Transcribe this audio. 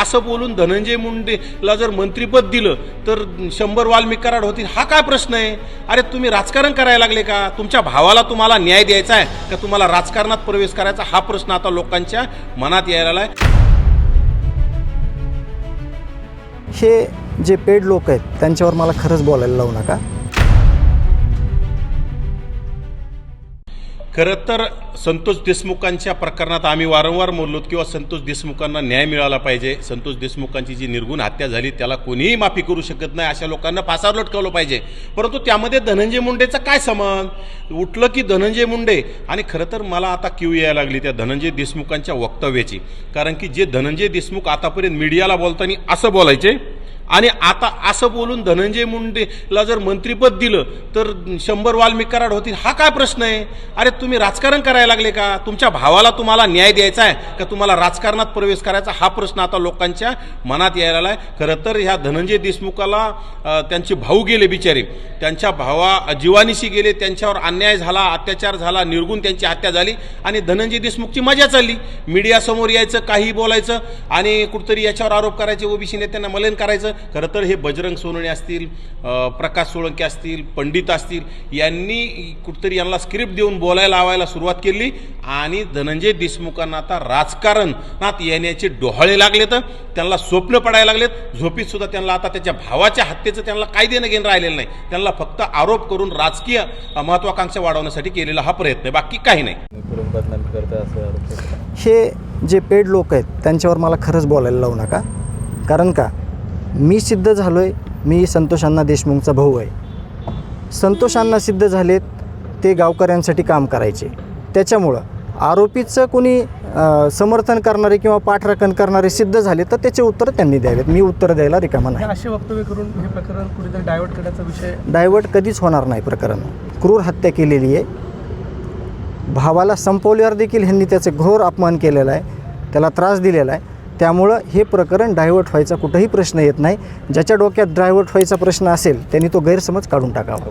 असं बोलून धनंजय मुंडेला जर मंत्रीपद दिलं तर शंभर वाल्मिक कराड होतील. हा काय प्रश्न आहे? अरे तुम्ही राजकारण करायला लागले का? तुमच्या भावाला तुम्हाला न्याय द्यायचा आहे का? तुम्हाला राजकारणात प्रवेश करायचा? हा प्रश्न आता लोकांच्या मनात यायला आहे हे जे पेड लोक आहेत त्यांच्यावर मला खरंच बोलायला लावू नका. खरं तर संतोष देशमुखांच्या प्रकरणात आम्ही वारंवार बोललो किंवा संतोष देशमुखांना न्याय मिळाला पाहिजे. संतोष देशमुखांची जी निर्गुण हत्या झाली त्याला कोणीही माफी करू शकत नाही अशा लोकांना फासावर लटकवलं पाहिजे. परंतु त्यामध्ये धनंजय मुंडेचा काय संबंध? उठलं की धनंजय मुंडे. आणि खरं तर मला आता क्यू यायला लागली त्या धनंजय देशमुखांच्या वक्तव्याची. कारण की जे धनंजय देशमुख आतापर्यंत मीडियाला बोलताना असं बोलायचे आणि आता असं बोलून धनंजय मुंडेला जर मंत्रीपद दिलं तर शंभर वाल्मिक कराड होतील. हा काय प्रश्न आहे? अरे तुम्ही राजकारण करायला लागले का? तुमच्या भावाला तुम्हाला न्याय द्यायचा आहे का? तुम्हाला राजकारणात प्रवेश करायचा? हा प्रश्न आता लोकांच्या मनात यायला आहे खरं तर ह्या धनंजय देशमुखाला त्यांचे भाऊ गेले बिचारे. त्यांच्या भावा जीवानिशी गेले त्यांच्यावर अन्याय झाला अत्याचार झाला निर्गुण त्यांची हत्या झाली आणि धनंजय देशमुखची मजा चालली. मीडियासमोर यायचं काही बोलायचं आणि कुठतरी याच्यावर आरोप करायचे ओबीसी नेत्यांना मलन करायचं. खरं तर हे बजरंग सोनवणे असतील प्रकाश सोळंके असतील पंडित असतील यांनी कुठतरी यांना स्क्रिप्ट देऊन बोलायला लावायला सुरुवात केली आणि धनंजय देशमुखांना आता राजकारणात येण्याचे डोहाळे लागले तर त्यांना स्वप्न पडायला लागलेत. झोपीत सुद्धा त्यांना आता त्याच्या भावाच्या हत्येचं त्यांना काय देणं घेणं राहिलेलं नाही. त्यांना फक्त आरोप करून राजकीय महत्वाकांक्षा वाढवण्यासाठी केलेला हा प्रयत्न आहे. बाकी काही नाही. हे जे पेड लोक आहेत त्यांच्यावर मला खरंच बोलायला लावू नका. कारण का? मी सिद्ध झालो आहे मी संतोष अण्णा देशमुखचा भाऊ आहे. संतोष अण्णा सिद्ध झालेत ते गावकऱ्यांसाठी काम करायचे. त्याच्यामुळं आरोपीचं कोणी समर्थन करणारे किंवा पाठराखण करणारे सिद्ध झाले तर त्याचे उत्तर त्यांनी द्यावेत. मी उत्तर द्यायला रिकामा नाही. असे वक्तव्य करून हे प्रकरण कुठेतरी डायव्हर्ट करण्याचा विषय डायव्हर्ट कधीच होणार नाही प्रकरण. क्रूर हत्या केलेली आहे. भावाला संपवल्यावर देखील ह्यांनी त्याचे घोर अपमान केलेला आहे. त्याला त्रास दिलेला आहे. त्यामुळं हे प्रकरण डायव्हर्ट व्हायचा कुठंही प्रश्न येत नाही. ज्याच्या डोक्यात डायव्हर्ट व्हायचा प्रश्न असेल त्यांनी तो गैरसमज काढून टाकावा.